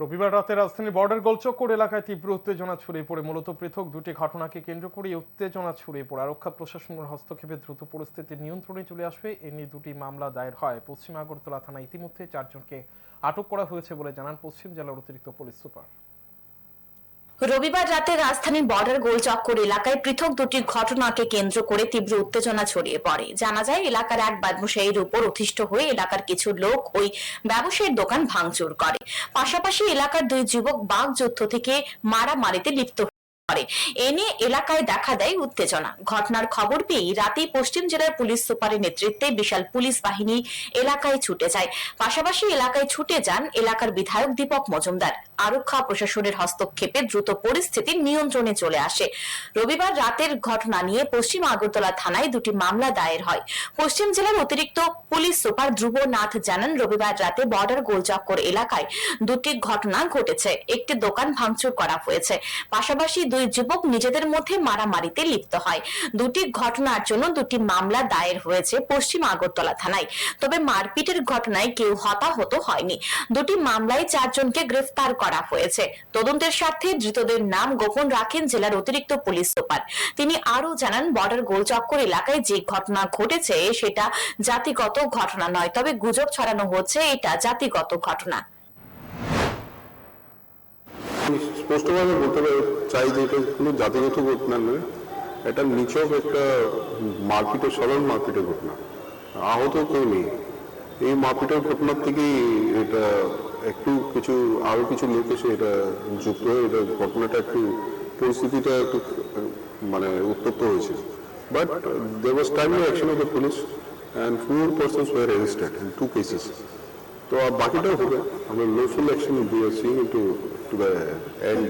রবিবার রাতে রাজধানীর বর্ডার গোলচক্কর এলাকায় তীব্র উত্তেজনা ছড়িয়ে পড়ে। মূলত পৃথক দুটি ঘটনাকে কেন্দ্র করে উত্তেজনা ছড়িয়ে পড়ে। আরক্ষা, প্রশাসনের হস্তক্ষেপে দ্রুত পরিস্থিতি নিয়ন্ত্রণে চলে আসবে। এ নিয়ে দুটি মামলা দায়ের হয়। পশ্চিম আগরতলা থানা ইতিমধ্যে চারজনকে আটক করা হয়েছে বলে জানান পশ্চিম জেলার অতিরিক্ত পুলিশ সুপার। রবিবার রাতে রাজধানীর বর্ডার গোলচক্কর এলাকায় পৃথক দুটি ঘটনাকে কেন্দ্র করে তীব্র উত্তেজনা ছড়িয়ে পড়ে। জানা যায়, এলাকার এক ব্যবসায়ীর উপর অতিষ্ঠ হয়ে এলাকার কিছু লোক ওই ব্যবসায়ীর দোকান ভাঙচুর করে। পাশাপাশি এলাকার দুই যুবক বাঘ যুদ্ধ থেকে মারামারিতে লিপ্ত করে। এ নিয়ে এলাকায় দেখা দেয় উত্তেজনা। ঘটনার খবর পেয়ে রাতেই পশ্চিম জেলার পুলিশ সুপারের নেতৃত্বে বিশাল পুলিশ বাহিনী এলাকায় ছুটে যায়। পাশাপাশি এলাকায় ছুটে যান এলাকার বিধায়ক দীপক মজুমদার। আরক্ষা প্রশাসনের হস্তক্ষেপে দ্রুত পরিস্থিতি নিয়ন্ত্রণে চলে আসে। রবিবার রাতের ঘটনা নিয়ে পশ্চিম আগরতলা থানায় দুটি মামলা দায়ের হয়। পশ্চিম জেলার অতিরিক্ত পুলিশ সুপার ধ্রুব নাথ জানান, রবিবার রাতে বর্ডার গোলচক্কর এলাকায় দুটি ঘটনা ঘটেছে। একটি দোকান ভাঙচুর করা হয়েছে। পাশাপাশি দুই যুবক নিজেদের মধ্যে মারামারিতে লিপ্ত হয়। দুটি ঘটনার জন্য দুটি মামলা দায়ের হয়েছে পশ্চিম আগরতলা থানায়। তবে মারপিটের ঘটনায় কেউ হতাহত হয়নি। দুটি মামলায় চারজনকে গ্রেফতার করা হয়েছে। তদন্তের স্বার্থে ধৃতদের নাম গোপন রাখেন জেলার অতিরিক্ত পুলিশ সুপার। তিনি আরও জানান, বর্ডার গোলচক্কর এলাকায় যে ঘটনা ঘটেছে সেটা জাতিগত ঘটনা নয়, তবে গুজব ছড়ানো হচ্ছে, এটা জাতিগত ঘটনা। স্পষ্টভাবে বলতে পারে, চাই যে এটা কোনো জাতিগত ঘটনা নয়, এটা নিছক একটা মারপিটের সাধারণ মারপিটের ঘটনা। আহত কেউ নেই। এই মারপিটের ঘটনার থেকেই এটা একটু কিছু আরও কিছু লোক এসে এটা যুক্ত হয়ে এটা ঘটনাটা একটু, পরিস্থিতিটা একটু মানে উত্তপ্ত হয়েছে। But there was timely action of the police and four persons were arrested in two cases তো আর বাকিটাও হবে। আমরা লোফুল অ্যাকশন আর টু টু এন্ড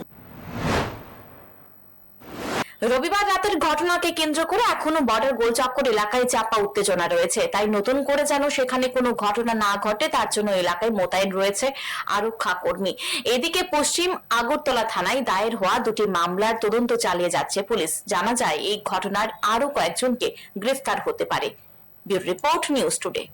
রবিবার রাতের ঘটনাকে কেন্দ্র করে এখনও বর্ডার গোলচক্কর এলাকায় চাপা উত্তেজনা রয়েছে। তাই নতুন করে যেন সেখানে কোনো ঘটনা না ঘটে, তার জন্য এলাকায় মোতায়েন রয়েছে আরক্ষা কর্মী। এদিকে পশ্চিম আগরতলা থানায় দায়ের হওয়া দুটি মামলার তদন্ত চালিয়ে যাচ্ছে পুলিশ। জানা যায়, এই ঘটনার আরও কয়েকজনকে গ্রেফতার হতে পারে। Report news today.